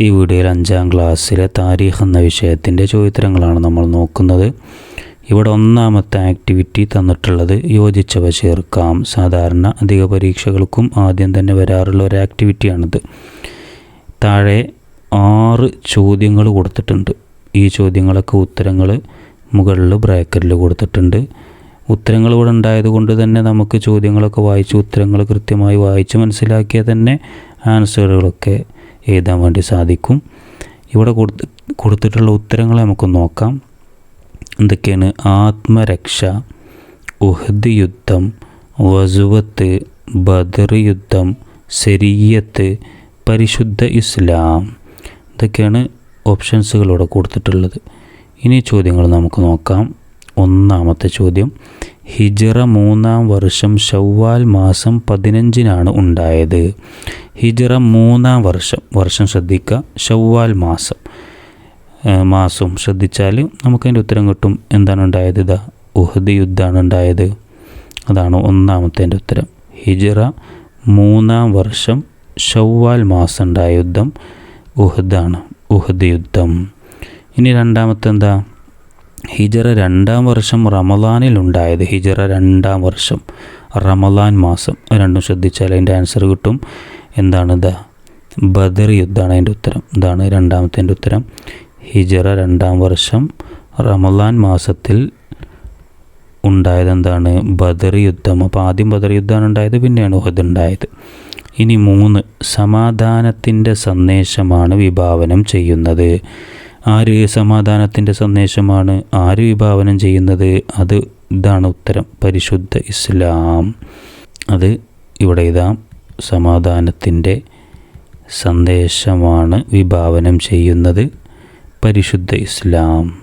ഈ വീഡിയോയിൽ അഞ്ചാം ക്ലാസ്സിലെ താരീഖ് എന്ന വിഷയത്തിന്റെ ചോദ്യത്തരങ്ങളാണ് നമ്മൾ നോക്കുന്നത്. ഇവിടെ ഒന്നാമത്തെ ആക്ടിവിറ്റി തന്നിട്ടുള്ളത് യോജിച്ചവ ചേർക്കാം. സാധാരണ അധിക പരീക്ഷകൾക്കും ആദ്യം തന്നെ വരാറുള്ള ഒരു ആക്ടിവിറ്റിയാണിത്. താഴെ ആറ് ചോദ്യങ്ങൾ കൊടുത്തിട്ടുണ്ട്. ഈ ചോദ്യങ്ങളൊക്കെ ഉത്തരങ്ങൾ മുകളിൽ ബ്രാക്കറ്റിൽ കൊടുത്തിട്ടുണ്ട്. ഉത്തരങ്ങൾ ഇവിടെ ഉണ്ടായത് കൊണ്ട് തന്നെ നമുക്ക് ചോദ്യങ്ങളൊക്കെ വായിച്ച് ഉത്തരങ്ങൾ കൃത്യമായി വായിച്ച് മനസ്സിലാക്കിയാൽ തന്നെ ആൻസറുകളൊക്കെ എഴുതാൻ വേണ്ടി സാധിക്കും. ഇവിടെ കൊടുത്ത് കൊടുത്തിട്ടുള്ള ഉത്തരങ്ങൾ നമുക്ക് നോക്കാം. എന്തൊക്കെയാണ്? ആത്മരക്ഷ ഉഹദ് യുദ്ധം വസുവത്ത് ബദർ യുദ്ധം ശരീയത്ത് പരിശുദ്ധ ഇസ്ലാം. ഇതൊക്കെയാണ് ഓപ്ഷൻസുകളിവിടെ കൊടുത്തിട്ടുള്ളത്. ഇനി ചോദ്യങ്ങൾ നമുക്ക് നോക്കാം. ഒന്നാമത്തെ ചോദ്യം. ഹിജറ മൂന്നാം വർഷം ഷവ്വാൽ മാസം പതിനഞ്ചിനാണ് ഉണ്ടായത്. ഹിജറ മൂന്നാം വർഷം. വർഷം ശ്രദ്ധിക്കുക. ഷവ്വാൽ മാസം. മാസം ശ്രദ്ധിച്ചാൽ നമുക്കതിന്റെ ഉത്തരം കിട്ടും. എന്താണ് ഉണ്ടായത്? ഇതാ ഉഹദ് യുദ്ധമാണ് ഉണ്ടായത്. അതാണ് ഒന്നാമത്തേന്റെ ഉത്തരം. ഹിജറ മൂന്നാം വർഷം ഷവ്വാൽ മാസം ഉണ്ടായ യുദ്ധം ഉഹദാണ്. ഉഹദ് യുദ്ധം. ഇനി രണ്ടാമത്തെ എന്താ ഹിജറ രണ്ടാം വർഷം റമദാനിൽ ഉണ്ടായത്. ഹിജറ രണ്ടാം വർഷം റമദാൻ മാസം. രണ്ടും ശ്രദ്ധിച്ചാൽ അതിന്റെ ആൻസർ കിട്ടും. എന്താണ് ബദർ യുദ്ധമാണ് അതിന്റെ ഉത്തരം. ഇതാണ് രണ്ടാമത്തെ ഉത്തരം. ഹിജറ രണ്ടാം വർഷം റമദാൻ മാസത്തിൽ ഉണ്ടായത് എന്താണ്? ബദർ യുദ്ധം. അപ്പോൾ ആദ്യം ബദർ യുദ്ധമാണ് ഉണ്ടായത് പിന്നെയാണ് ഉഹദ് ഉണ്ടായത്. ഇനി മൂന്ന് സമാധാനത്തിന്റെ സന്ദേശമാണ് വിഭാവനം ചെയ്യുന്നത്. ആര് സമാധാനത്തിന്റെ സന്ദേശമാണ്? ആര് വിഭാവനം ചെയ്യുന്നത്? അത് ഇതാണ് ഉത്തരം. പരിശുദ്ധ ഇസ്ലാം. അത് ഇവിടെ ഇതാം സമാധാനത്തിന്റെ സന്ദേശമാണ് വിഭാവനം ചെയ്യുന്നത് പരിശുദ്ധ ഇസ്ലാം.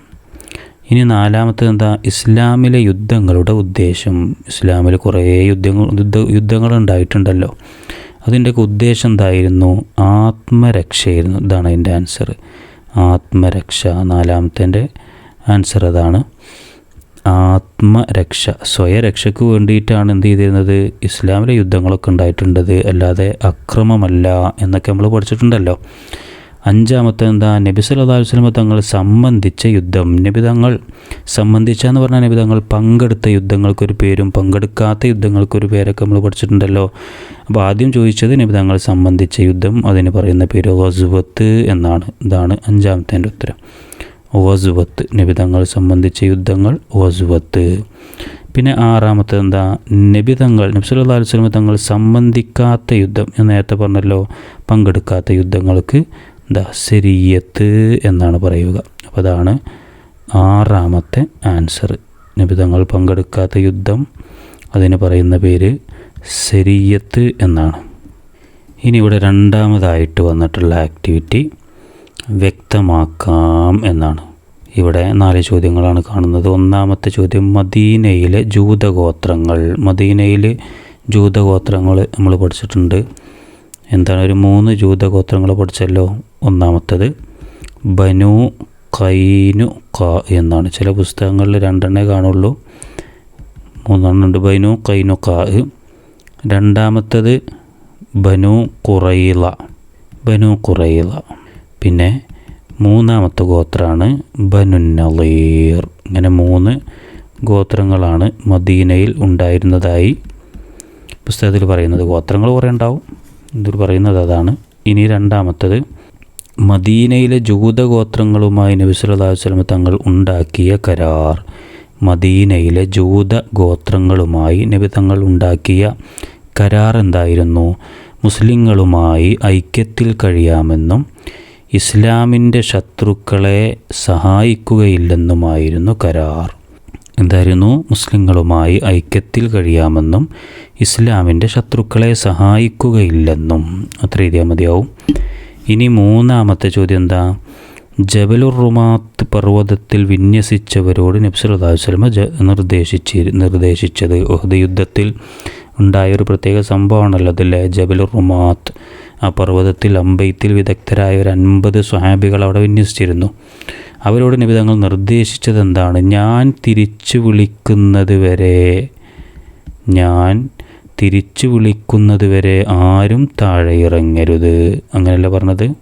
ഇനി നാലാമത്തെ എന്താ? ഇസ്ലാമിലെ യുദ്ധങ്ങളുടെ ഉദ്ദേശം. ഇസ്ലാമിൽ കുറേ യുദ്ധങ്ങൾ യുദ്ധ യുദ്ധങ്ങൾ ഉണ്ടായിട്ടുണ്ടല്ലോ അതിന്റെയൊക്കെ ഉദ്ദേശം എന്തായിരുന്നു? ആത്മരക്ഷയായിരുന്നു. ഇതാണ് അതിന്റെ ആൻസർ ആത്മരക്ഷ നാലാമത്തെ ആൻസർ അതാണ്. ആത്മരക്ഷ സ്വയരക്ഷയ്ക്ക് വേണ്ടിയിട്ടാണ് എന്ത് ചെയ്തിരുന്നത്? ഇസ്ലാമിലെ യുദ്ധങ്ങളൊക്കെ ഉണ്ടായിട്ടുണ്ടത് അല്ലാതെ അക്രമമല്ല എന്നൊക്കെ നമ്മൾ പഠിച്ചിട്ടുണ്ടല്ലോ. അഞ്ചാമത്തെ എന്താ? നബി സല്ലല്ലാഹു വസല്ലം തങ്ങൾ സംബന്ധിച്ച യുദ്ധം. നബി തങ്ങൾ സംബന്ധിച്ച എന്ന് പറഞ്ഞാൽ നബി തങ്ങൾ പങ്കെടുത്ത യുദ്ധങ്ങൾക്കൊരു പേരും പങ്കെടുക്കാത്ത യുദ്ധങ്ങൾക്കൊരു പേരൊക്കെ നമ്മൾ പഠിച്ചിട്ടുണ്ടല്ലോ. അപ്പോൾ ആദ്യം ചോദിച്ചത് നബി തങ്ങൾ സംബന്ധിച്ച യുദ്ധം അതിന് പറയുന്ന പേര് വസുവത്ത് എന്നാണ്. ഇതാണ് അഞ്ചാമത്തെ ഉത്തരം. വസുവത്ത് നബി തങ്ങൾ സംബന്ധിച്ച യുദ്ധങ്ങൾ വസുവത്ത് പിന്നെ ആറാമത്തെ എന്താ? നബി തങ്ങൾ നബി സല്ലല്ലാഹു അലൈഹി തങ്ങൾ സംബന്ധിക്കാത്ത യുദ്ധം. ഞാൻ നേരത്തെ പറഞ്ഞല്ലോ പങ്കെടുക്കാത്ത യുദ്ധങ്ങൾക്ക് എന്താ? സിരിയത്ത് എന്നാണ് പറയുക. അപ്പോൾ അതാണ് ആറാമത്തെ ആൻസർ നബി തങ്ങൾ പങ്കെടുക്കാത്ത യുദ്ധം അതിന് പറയുന്ന പേര് സെരിയത്ത് എന്നാണ്. ഇനി ഇവിടെ രണ്ടാമതായിട്ട് വന്നിട്ടുള്ള ആക്ടിവിറ്റി വ്യക്തമാക്കാം എന്നാണ്. ഇവിടെ നാല് ചോദ്യങ്ങളാണ് കാണുന്നത്. ഒന്നാമത്തെ ചോദ്യം മദീനയിലെ ജൂതഗോത്രങ്ങൾ. മദീനയിൽ ജൂതഗോത്രങ്ങൾ നമ്മൾ പഠിച്ചിട്ടുണ്ട്. എന്താണ് ഒരു മൂന്ന് ജൂതഗോത്രങ്ങൾ പഠിച്ചല്ലോ? ഒന്നാമത്തത് ബനു കൈനു ക എന്നാണ്. ചില പുസ്തകങ്ങളിൽ രണ്ടെണ്ണേ കാണുള്ളൂ. മൂന്നെണ്ണുണ്ട് ബനു കൈനു കാ രണ്ടാമത്തത് ബനു കുറയില ബനു കുറയില പിന്നെ മൂന്നാമത്തെ ഗോത്രമാണ് ബനു നളീർ ഇങ്ങനെ മൂന്ന് ഗോത്രങ്ങളാണ് മദീനയിൽ ഉണ്ടായിരുന്നതായി പുസ്തകത്തിൽ പറയുന്നത്. ഗോത്രങ്ങൾ കുറേ ഉണ്ടാവും. ഇതിൽ പറയുന്നത് അതാണ്. ഇനി രണ്ടാമത്തത്. മദീനയിലെ ജൂതഗോത്രങ്ങളുമായി നബി സല്ലല്ലാഹു അലൈഹി വസല്ലം തങ്ങൾ ഉണ്ടാക്കിയ കരാർ. മദീനയിലെ ജൂത ഗോത്രങ്ങളുമായി നബി തങ്ങൾ ഉണ്ടാക്കിയ കരാർ എന്തായിരുന്നു? മുസ്ലിങ്ങളുമായി ഐക്യത്തിൽ കഴിയാമെന്നും ഇസ്ലാമിന്റെ ശത്രുക്കളെ സഹായിക്കുകയില്ലെന്നുമായിരുന്നു കരാർ. എന്തായിരുന്നു? മുസ്ലിങ്ങളുമായി ഐക്യത്തിൽ കഴിയാമെന്നും ഇസ്ലാമിന്റെ ശത്രുക്കളെ സഹായിക്കുകയില്ലെന്നും. അത്ര എഴുതിയാൽ മതിയാവും. ഇനി മൂന്നാമത്തെ ചോദ്യം എന്താ? ജബലുർ റുമാത്ത് പർവതത്തിൽ വിന്യസിച്ചവരോട് നബ്സല്ലാഹു അദാസ്ലമ ജ നിർദ്ദേശിച്ച് നിർദ്ദേശിച്ചത് ഉഹദ് യുദ്ധത്തിൽ ഉണ്ടായ ഒരു പ്രത്യേക സംഭവമാണല്ലോ അതല്ലേ? ജബലുർ റുമാത്ത്. ആ പർവതത്തിൽ അമ്പയത്തിൽ വിദഗ്ധരായ ഒരു അൻപത് സ്വഹാബികൾ അവിടെ വിന്യസിച്ചിരുന്നു. അവരോട് നിബിതങ്ങൾ നിർദ്ദേശിച്ചത് എന്താണ് ഞാൻ തിരിച്ചു വിളിക്കുന്നത് വരെ ഞാൻ തിരിച്ചു വിളിക്കുന്നത് വരെ ആരും താഴെ ഇറങ്ങരുത്. അങ്ങനെയല്ല പറഞ്ഞത്?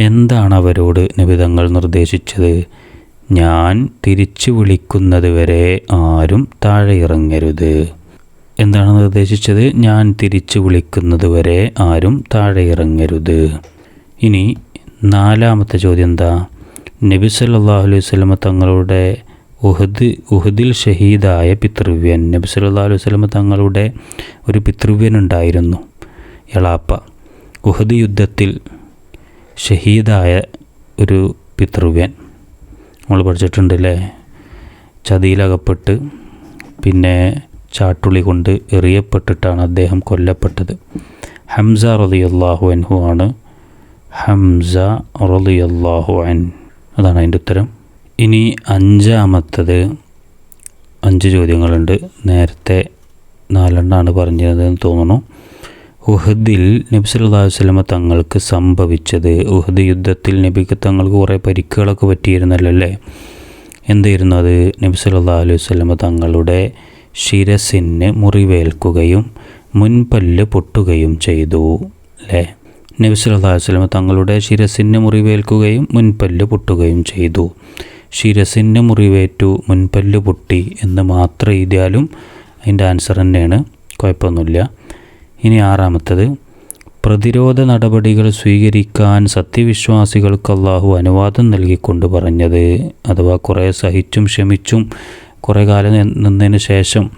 എന്താണ് അവരോട് നിബിതങ്ങൾ നിർദ്ദേശിച്ചത്? ഞാൻ തിരിച്ചു വിളിക്കുന്നത് വരെ ആരും താഴെ ഇറങ്ങരുത്. എന്താണ് നിർദ്ദേശിച്ചത്? ഞാൻ തിരിച്ചു വിളിക്കുന്നത് വരെ ആരും താഴെ ഇറങ്ങരുത് ഇനി നാലാമത്തെ ചോദ്യം എന്താ? നബി സല്ലല്ലാഹു അലൈഹി സ്വലമ തങ്ങളുടെ ഉഹദ് ഉഹദിൽ ഷഹീദായ പിതൃവ്യൻ. നബി സല്ലാ അലൈഹി സ്വലമ തങ്ങളുടെ ഒരു പിതൃവ്യൻ ഉണ്ടായിരുന്നു എളാപ്പ. ഉഹദ് യുദ്ധത്തിൽ ഷഹീദായ ഒരു പിതൃവ്യൻ. നമ്മൾ പഠിച്ചിട്ടുണ്ടല്ലേ ചതിയിലകപ്പെട്ട് പിന്നെ ചാട്ടുളി കൊണ്ട് എറിയപ്പെട്ടിട്ടാണ് അദ്ദേഹം കൊല്ലപ്പെട്ടത്. ഹംസ റളിയല്ലാഹു അൻഹു ആണ്. ഹംസ റളിയല്ലാഹു അൻ. അതാണ് അതിന്റെ ഉത്തരം. ഇനി അഞ്ചാമത്തത് അഞ്ച് ചോദ്യങ്ങളുണ്ട്. നേരത്തെ നാലെണ്ണാണ് പറഞ്ഞതെന്ന് തോന്നുന്നു. ഉഹദിൽ നബി സല്ലല്ലാഹു അലൈഹി വസല്ലമ തങ്ങൾക്ക് സംഭവിച്ചത് ഉഹദ് യുദ്ധത്തിൽ നബിക്ക് തങ്ങൾക്ക് കുറേ പരിക്കുകളൊക്കെ പറ്റിയിരുന്നല്ലോ അല്ലേ? എന്തായിരുന്നു അത്? നബി സല്ലല്ലാഹു അലൈഹി വസല്ലമ തങ്ങളുടെ ശിരസിന് മുറിവേൽക്കുകയും മുൻപല്ല് പൊട്ടുകയും ചെയ്തു. അല്ലേ നബി സല്ലല്ലാഹു തങ്ങളുടെ ശിരസിന് മുറിവേൽക്കുകയും മുൻപല്ല് പൊട്ടുകയും ചെയ്തു. ശിരസിന് മുറിവേറ്റു മുൻപല്ല് പൊട്ടി എന്ന് മാത്രം എഴുതിയാലും അതിന്റെ ആൻസർ തന്നെയാണ്. കുഴപ്പമൊന്നുമില്ല. ഇനി ആറാമത്തത്. പ്രതിരോധ നടപടികൾ സ്വീകരിക്കാൻ സത്യവിശ്വാസികൾക്ക് അള്ളാഹു അനുവാദം നൽകിക്കൊണ്ട് പറഞ്ഞത്. അഥവാ കുറേ സഹിച്ചും ക്ഷമിച്ചും കുറേ കാലം നിന്നതിന് ശേഷം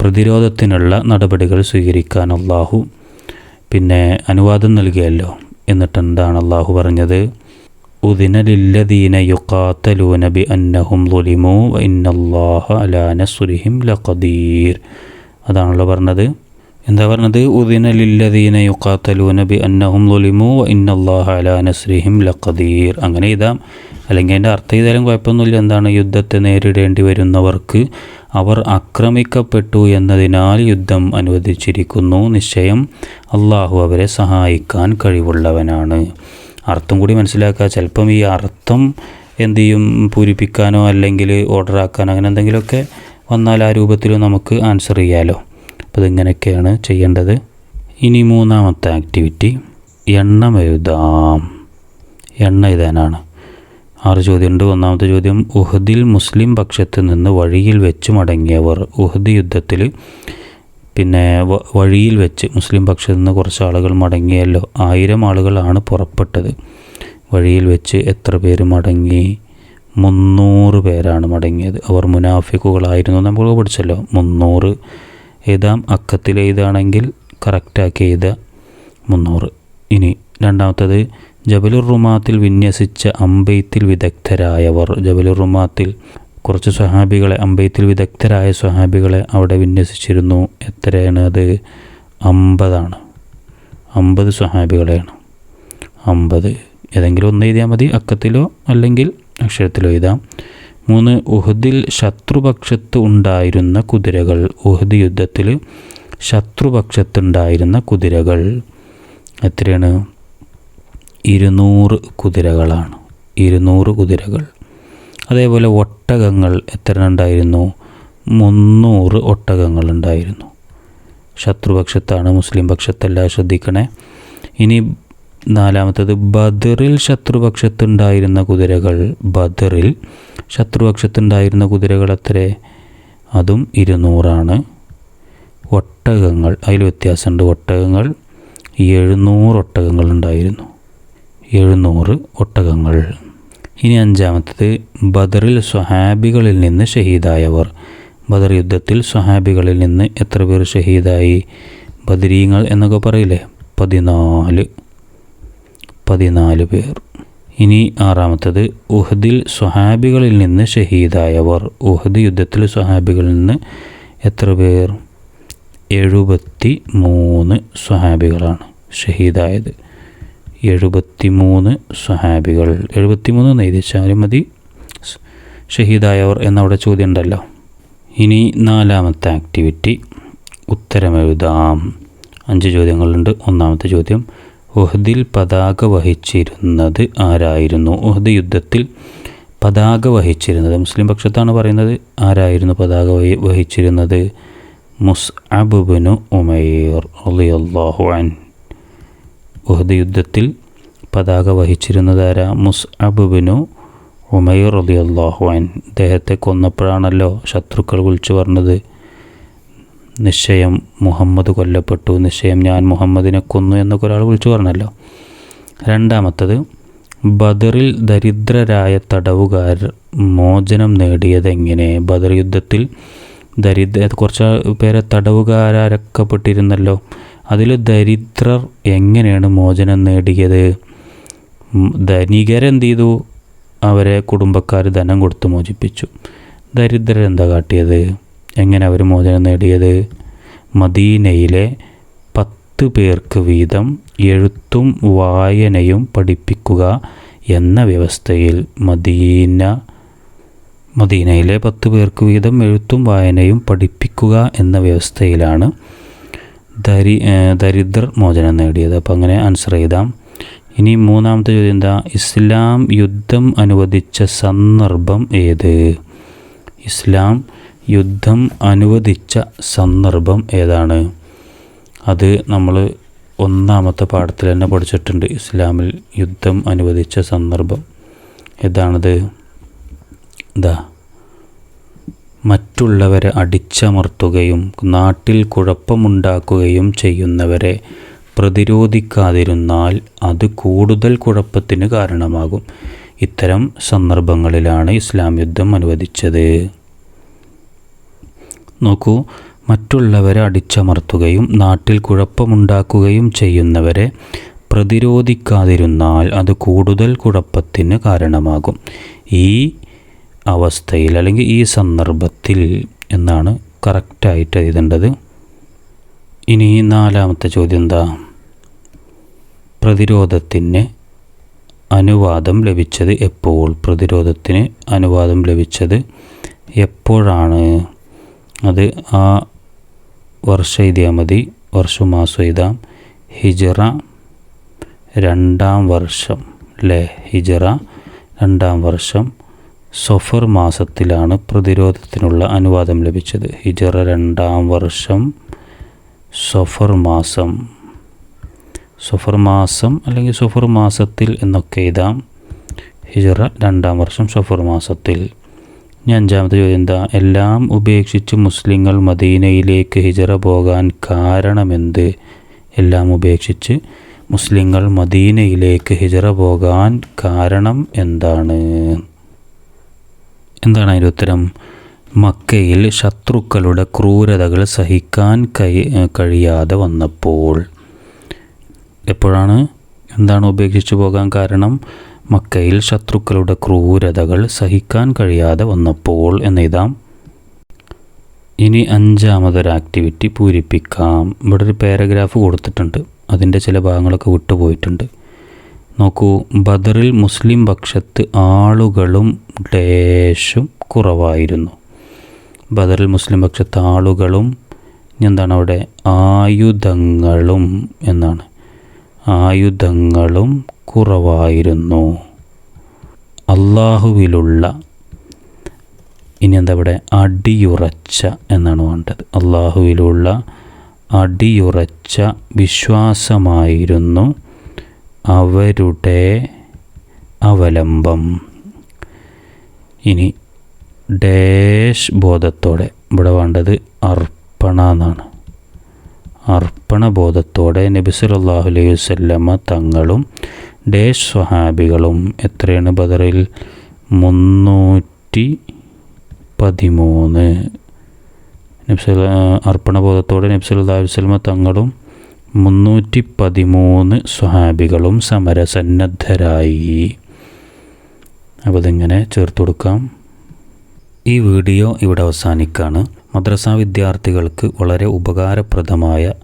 പ്രതിരോധത്തിനുള്ള നടപടികൾ സ്വീകരിക്കാൻ അള്ളാഹു പിന്നെ അനുവാദം നൽകിയല്ലോ. എന്നിട്ട് എന്താണ് അള്ളാഹു പറഞ്ഞത്? ഉദിന ലില്ലദീന യുക്കാത്തലൂന അന്നഹും ലുലിമു ഇന്നല്ലാഹ അലാ നസ്രിഹിം ലഖദീർ. അതാണല്ലോ പറഞ്ഞത്. എന്താ പറഞ്ഞത്? ഉദിന ലില്ലദീന യുക്കാത്തലൂന അന്നഹും ലുലിമു ഇന്നല്ലാഹ അലാ നസ്രിഹിം ലഖദീർ. അങ്ങനെ ഇതാം അല്ലെങ്കിൽ അതിന്റെ അർത്ഥം ചെയ്താലും കുഴപ്പമൊന്നുമില്ല. എന്താണ്? യുദ്ധത്തെ നേരിടേണ്ടി വരുന്നവർക്ക് അവർ ആക്രമിക്കപ്പെട്ടു എന്നതിനാൽ യുദ്ധം അനുവദിച്ചിരിക്കുന്നു. നിശ്ചയം അള്ളാഹു അവരെ സഹായിക്കാൻ കഴിവുള്ളവനാണ്. അർത്ഥം കൂടി മനസ്സിലാക്കുക. ചിലപ്പം ഈ അർത്ഥം എന്തു ചെയ്യും? പൂരിപ്പിക്കാനോ അല്ലെങ്കിൽ ഓർഡർ ആക്കാനോ അങ്ങനെ എന്തെങ്കിലുമൊക്കെ വന്നാൽ ആ രൂപത്തിലും നമുക്ക് ആൻസർ ചെയ്യാമല്ലോ അപ്പോൾ ഇതിങ്ങനെയൊക്കെയാണ് ചെയ്യേണ്ടത്. ഇനി മൂന്നാമത്തെ ആക്ടിവിറ്റി എണ്ണം എഴുതാം. എണ്ണ എഴുതാനാണ്. ആറ് ചോദ്യമുണ്ട്. ഒന്നാമത്തെ ചോദ്യം ഉഹദിൽ മുസ്ലിം പക്ഷത്ത് നിന്ന് വഴിയിൽ വെച്ച് മടങ്ങിയവർ ഉഹദ് യുദ്ധത്തിൽ പിന്നെ വഴിയിൽ വെച്ച് മുസ്ലിം പക്ഷത്ത് നിന്ന് കുറച്ച് ആളുകൾ മടങ്ങിയല്ലോ ആയിരം ആളുകളാണ് പുറപ്പെട്ടത്. വഴിയിൽ വെച്ച് എത്ര പേര് മടങ്ങി? മുന്നൂറ് പേരാണ് മടങ്ങിയത്. അവർ മുനാഫിക്കുകളായിരുന്നു. നമ്മൾ പഠിച്ചല്ലോ മുന്നൂറ്. എഴുതാം അക്കത്തിൽ എഴുതുകയാണെങ്കിൽ കറക്റ്റാക്കി എഴുതുക മുന്നൂറ്. ഇനി രണ്ടാമത്തത് ജബലുർ റുമാത്തിൽ വിന്യസിച്ച അമ്പെയ്ത്തിൽ വിദഗ്ധരായവർ. ജബലുർ റുമാത്തിൽ കുറച്ച് സ്വഹാബികളെ അമ്പെയ്ത്തിൽ വിദഗ്ധരായ സ്വഹാബികളെ അവിടെ വിന്യസിച്ചിരുന്നു. എത്രയാണ് അത്? അമ്പതാണ്. അമ്പത് സ്വഹാബികളെയാണ്. അമ്പത്. ഏതെങ്കിലും ഒന്ന് എഴുതിയാൽ മതി. അക്കത്തിലോ അല്ലെങ്കിൽ അക്ഷരത്തിലോ എഴുതാം. മൂന്ന് ഉഹദിൽ ശത്രുപക്ഷത്ത് ഉണ്ടായിരുന്ന കുതിരകൾ. ഉഹദ് യുദ്ധത്തിൽ ശത്രുപക്ഷത്തുണ്ടായിരുന്ന കുതിരകൾ. എത്രയാണ്? ഇരുന്നൂറ് കുതിരകളാണ്. ഇരുന്നൂറ് കുതിരകൾ. അതേപോലെ ഒട്ടകങ്ങൾ എത്ര ഉണ്ടായിരുന്നു? മുന്നൂറ് ഒട്ടകങ്ങൾ ഉണ്ടായിരുന്നു. ശത്രുപക്ഷത്താണ് മുസ്ലിം പക്ഷത്തല്ല ശ്രദ്ധിക്കണേ. ഇനി നാലാമത്തത് ബദറിൽ ശത്രുപക്ഷത്തുണ്ടായിരുന്ന കുതിരകൾ ബദറിൽ ശത്രുപക്ഷത്തുണ്ടായിരുന്ന കുതിരകൾ എത്ര? അതും ഇരുന്നൂറാണ്. ഒട്ടകങ്ങൾ അതിൽ വ്യത്യാസമുണ്ട്. ഒട്ടകങ്ങൾ എഴുന്നൂറ് ഒട്ടകങ്ങൾ ഉണ്ടായിരുന്നു. എഴുന്നൂറ് ഒട്ടകങ്ങൾ. ഇനി അഞ്ചാമത്തത് ബദറിൽ സ്വഹാബികളിൽ നിന്ന് ഷഹീദായവർ. ബദർ യുദ്ധത്തിൽ സ്വഹാബികളിൽ നിന്ന് എത്ര പേർ ഷഹീദായി? ബദരീങ്ങൾ എന്നൊക്കെ പറയില്ലേ? പതിനാല്. പതിനാല് പേർ. ഇനി ആറാമത്തത് ഉഹദിൽ സ്വഹാബികളിൽ നിന്ന് ഷഹീദായവർ. ഉഹദ് യുദ്ധത്തിൽ സ്വഹാബികളിൽ നിന്ന് എത്ര പേർ? എഴുപത്തി മൂന്ന് സ്വഹാബികളാണ് ഷഹീദായത്. എഴുപത്തി മൂന്ന് സ്വഹാബികൾ. എഴുപത്തി മൂന്ന് നെയ്തിച്ചാലും മതി. ഷഹീദായവർ എന്നവിടെ ചോദ്യം ഉണ്ടല്ലോ ഇനി നാലാമത്തെ ആക്ടിവിറ്റി. ഉത്തരമെഴുതാം അഞ്ച് ചോദ്യങ്ങളുണ്ട്. ഒന്നാമത്തെ ചോദ്യം ഉഹദിൽ പതാക വഹിച്ചിരുന്നത് ആരായിരുന്നു? ഉഹദ് യുദ്ധത്തിൽ പതാക വഹിച്ചിരുന്നത് മുസ്ലിം പക്ഷത്താണ് പറയുന്നത്. ആരായിരുന്നു പതാക വഹിച്ചിരുന്നത്? വഹിച്ചിരുന്നത് മുസ്അബുബിനു ഉമൈർ അലിയല്ലാഹു അൻ ഉഹദ് യുദ്ധത്തിൽ പതാക വഹിച്ചിരുന്നതാരാ? മുസ് അബുബിനു ഉമൈർ അലിയല്ലാഹു അൻ അദ്ദേഹത്തെ കൊന്നപ്പോഴാണല്ലോ ശത്രുക്കൾ വിളിച്ചു പറഞ്ഞത്. നിശ്ചയം മുഹമ്മദ് കൊല്ലപ്പെട്ടു. നിശ്ചയം ഞാൻ മുഹമ്മദിനെ കൊന്നു എന്നൊക്കെ ഒരാൾ വിളിച്ചു പറഞ്ഞല്ലോ. രണ്ടാമത്തത് ബദറിൽ ദരിദ്രരായ തടവുകാർ മോചനം നേടിയതെങ്ങനെ ബദർ യുദ്ധത്തിൽ ദരിദ്ര കുറച്ച് പേരെ തടവുകാരക്കപ്പെട്ടിരുന്നല്ലോ അതിൽ ദരിദ്രർ എങ്ങനെയാണ് മോചനം നേടിയത്? ധനികരെന്ത് ചെയ്തു അവരെ കുടുംബക്കാർ ധനം കൊടുത്ത് മോചിപ്പിച്ചു. ദരിദ്രരെന്താ കാട്ടിയത്? എങ്ങനെ അവർ മോചനം നേടിയത്? മദീനയിലെ പത്ത് പേർക്ക് വീതം എഴുത്തും വായനയും പഠിപ്പിക്കുക എന്ന വ്യവസ്ഥയിൽ മദീന മദീനയിലെ പത്ത് പേർക്ക് വീതം എഴുത്തും വായനയും പഠിപ്പിക്കുക എന്ന വ്യവസ്ഥയിലാണ് ദരി ദരിദ്രർ മോചനം നേടിയത്. അപ്പോൾ അങ്ങനെ ആൻസർ ചെയ്താം ഇനി മൂന്നാമത്തെ ചോദ്യം എന്താ? ഇസ്ലാം യുദ്ധം അനുവദിച്ച സന്ദർഭം ഏത്? ഇസ്ലാം യുദ്ധം അനുവദിച്ച സന്ദർഭം ഏതാണ്? അത് നമ്മൾ ഒന്നാമത്തെ പാഠത്തിൽ തന്നെ പഠിച്ചിട്ടുണ്ട്. ഇസ്ലാമിൽ യുദ്ധം അനുവദിച്ച സന്ദർഭം. ഏതാണത്? ഇതാ മറ്റുള്ളവരെ അടിച്ചമർത്തുകയും നാട്ടിൽ കുഴപ്പമുണ്ടാക്കുകയും ചെയ്യുന്നവരെ പ്രതിരോധിക്കാതിരുന്നാൽ അത് കൂടുതൽ കുഴപ്പത്തിന് കാരണമാകും. ഇത്തരം സന്ദർഭങ്ങളിലാണ് ഇസ്ലാം യുദ്ധം അനുവദിച്ചത്. നോക്കൂ മറ്റുള്ളവരെ അടിച്ചമർത്തുകയും നാട്ടിൽ കുഴപ്പമുണ്ടാക്കുകയും ചെയ്യുന്നവരെ പ്രതിരോധിക്കാതിരുന്നാൽ അത് കൂടുതൽ കുഴപ്പത്തിന് കാരണമാകും. ഈ അവസ്ഥയിൽ അല്ലെങ്കിൽ ഈ സന്ദർഭത്തിൽ എന്നാണ് കറക്റ്റായിട്ട് എഴുതേണ്ടത്. ഇനി നാലാമത്തെ ചോദ്യം എന്താ? പ്രതിരോധത്തിന് അനുവാദം ലഭിച്ചത് എപ്പോൾ? പ്രതിരോധത്തിന് അനുവാദം ലഭിച്ചത് എപ്പോഴാണ്? അത് ആ വർഷം എഴുതിയാൽ മതി. വർഷം മാസം എഴുതാം. ഹിജറ രണ്ടാം വർഷം അല്ലേ ഹിജറ രണ്ടാം വർഷം. സൊഫർ മാസത്തിലാണ് പ്രതിരോധത്തിനുള്ള അനുവാദം ലഭിച്ചത്. ഹിജറ രണ്ടാം വർഷം സൊഫർ മാസം. സൊഫർ മാസം അല്ലെങ്കിൽ സൊഫർ മാസത്തിൽ എന്നൊക്കെ എഴുതാം. ഹിജറ രണ്ടാം വർഷം സൊഫർ മാസത്തിൽ. ഇനി അഞ്ചാമത്തെ ചോദ്യം എന്താ? എല്ലാം ഉപേക്ഷിച്ച് മുസ്ലിങ്ങൾ മദീനയിലേക്ക് ഹിജറ പോകാൻ കാരണമെന്ത്? എല്ലാം ഉപേക്ഷിച്ച് മുസ്ലിങ്ങൾ മദീനയിലേക്ക് ഹിജറ പോകാൻ കാരണം എന്താണ്? എന്താണ് അതിന്റെ ഉത്തരം? മക്കയിൽ ശത്രുക്കളുടെ ക്രൂരതകൾ സഹിക്കാൻ കൈ കഴിയാതെ വന്നപ്പോൾ. എപ്പോഴാണ്? എന്താണ് ഉപേക്ഷിച്ചു പോകാൻ കാരണം? മക്കയിൽ ശത്രുക്കളുടെ ക്രൂരതകൾ സഹിക്കാൻ കഴിയാതെ വന്നപ്പോൾ എന്നെഴുതാം ഇനി അഞ്ചാമതൊരു ആക്ടിവിറ്റി പൂരിപ്പിക്കാം. ഇവിടെ ഒരു പാരഗ്രാഫ് കൊടുത്തിട്ടുണ്ട്. അതിന്റെ ചില ഭാഗങ്ങളൊക്കെ വിട്ടുപോയിട്ടുണ്ട്. നോക്കൂ ബദറിൽ മുസ്ലിം പക്ഷത്ത് ആളുകളും ഡേഷും കുറവായിരുന്നു. ബദറിൽ മുസ്ലിം പക്ഷത്ത് ആളുകളും എന്താണ് അവിടെ? ആയുധങ്ങളും എന്നാണ്. ആയുധങ്ങളും കുറവായിരുന്നു. അള്ളാഹുവിലുള്ള ഇനി എന്താ ഇവിടെ അടിയുറച്ച എന്നാണ് വേണ്ടത്. അള്ളാഹുവിലുള്ള അടിയുറച്ച വിശ്വാസമായിരുന്നു അവരുടെ അവലംബം. ഇനി ഡേഷ് ബോധത്തോടെ ഇവിടെ വേണ്ടത് അർപ്പണ എന്നാണ്. അർപ്പണബോധത്തോടെ ബോധത്തോടെ സല്ലല്ലാഹു അലൈഹി വസല്ലമ തങ്ങളും ഡേഷ് സ്വഹാബികളും എത്രയാണ് ബദറിൽ? മുന്നൂറ്റി പതിമൂന്ന് നബ്സൽ അർപ്പണബോധത്തോടെ ബോധത്തോടെ അലൈഹി വസല്ലമ തങ്ങളും മുന്നൂറ്റി പതിമൂന്ന് സ്വഹാബികളും സമരസന്നദ്ധരായി. അപ്പോൾ ഇതിങ്ങനെ ചേർത്ത് കൊടുക്കാം. ഈ വീഡിയോ ഇവിടെ അവസാനിക്കുകയാണ് മദ്രസ വിദ്യാർത്ഥികൾക്ക് വളരെ ഉപകാരപ്രദമായ